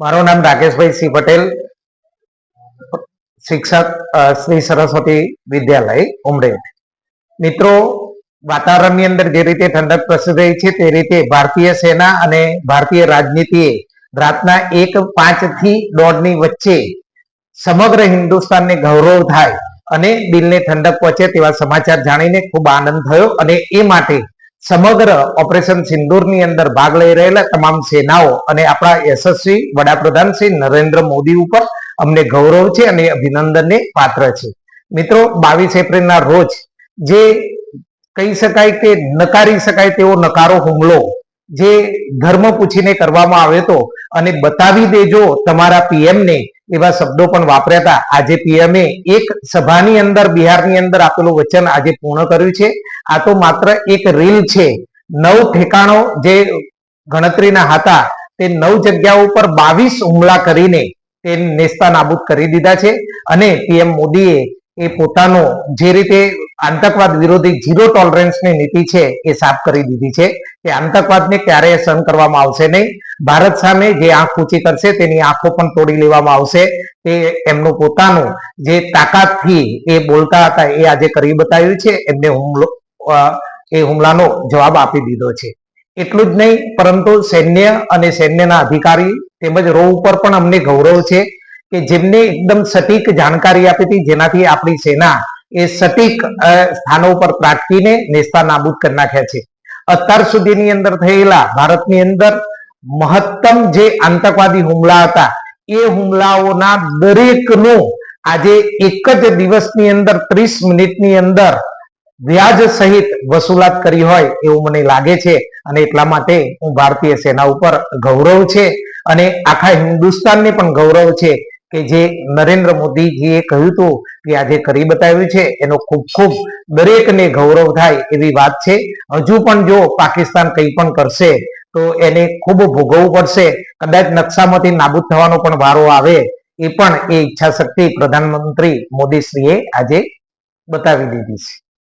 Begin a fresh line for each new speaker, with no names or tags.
મારું નામ રાકેશભાઈ સી પટેલ, શિક્ષક શ્રી સરસ્વતી વિદ્યાલય, ઉમરેઠ. મિત્રો, વાતાવરણની અંદર જે રીતે ઠંડક પ્રસરી રહી છે તે રીતે ભારતીય સેના અને ભારતીય રાજનીતિએ રાતના એક પાંચથી દોઢની વચ્ચે સમગ્ર હિન્દુસ્તાનને ગૌરવ થાય અને દિલને ઠંડક પહોંચે તેવા સમાચાર જાણીને ખૂબ આનંદ થયો અને એ માટે સમગ્ર ઓપરેશન સિંદૂરની અંદર ભાગ લઈ રહેલા તમામ સેનાઓ અને આપણા યશસ્વી વડાપ્રધાન શ્રી નરેન્દ્ર મોદી ઉપર અમને ગૌરવ છે અને અભિનંદનને પાત્ર છે. મિત્રો, બાવીસ એપ્રિલના રોજ જે કહી શકાય કે નકારી શકાય તેવો નકારો હુમલો જે ધર્મ પૂછીને કરવામાં આવ્યો હતો અને બતાવી દેજો તમારા પીએમને ને એવા શબ્દો પણ વાપર્યા આજે પીએમએ એક સભાની અંદર, બિહારની અંદર આપેલું વચન આજે પૂર્ણ કર્યું છે. આ તો માત્ર એક રીલ છે. નવ ઠેકાણો જે ગણતરીના હતા, તે નવ જગ્યાઓ ઉપર બાવીસ હુમલા કરીને તે નેસ્તા નાબૂદ કરી દીધા છે. અને પીએમ મોદીએ એ પોતાનો જે રીતે આતંકવાદ વિરોધી ઝીરો ટોલરન્સની નીતિ છે એ સાફ કરી દીધી છે કે આતંકવાદને ક્યારેય સહન કરવામાં આવશે નહીં. ભારત સામે જે આંખ ઊંચી કરશે તેની આંખો પણ તોડી લેવામાં આવશે. તે એમનું પોતાનું જે તાકાતથી એ બોલતા હતા એ આજે કરી બતાવ્યું છે. એમને હુમલો એ હુમલાનો જવાબ આપી દીધો છે. એટલું જ નહીં, પરંતુ સૈન્ય અને સૈન્યના અધિકારી તેમજ રો ઉપર પણ અમને ગૌરવ છે કે જેમને એકદમ સટીક જાણકારી આપી હતી જેનાથી આપણી સેના એ સટીક સ્થાનો પર ત્રાટકીને નેસ્તા નાબૂદ કરી નાખ્યા છે. અત્યાર સુધીની અંદર થયેલા ભારતની અંદર મહત્તમ જે આતંકવાદી હુમલા હતા, એ હુમલાઓના દરેકનું આજે એક જ દિવસની અંદર, ત્રીસ મિનિટની અંદર વ્યાજ સહિત વસૂલાત કરી હોય એવું મને લાગે છે. અને એટલા માટે હું ભારતીય સેના ઉપર ગૌરવ છે અને આખા હિન્દુસ્તાનને પણ ગૌરવ છે કે જે નરેન્દ્ર મોદીજીએ કહ્યું હતું કે આજે કરી બતાવ્યું છે, એનો ખૂબ ખૂબ દરેકને ગૌરવ થાય એવી વાત છે. હજુ પણ જો પાકિસ્તાન કંઈ પણ કરશે, તો એને ખૂબ ભોગવવું પડશે. કદાચ નકશામાંથી નાબૂદ થવાનો પણ વારો આવે, એ પણ એ ઈચ્છા શક્તિ પ્રધાનમંત્રી મોદીશ્રીએ આજે બતાવી દીધી છે.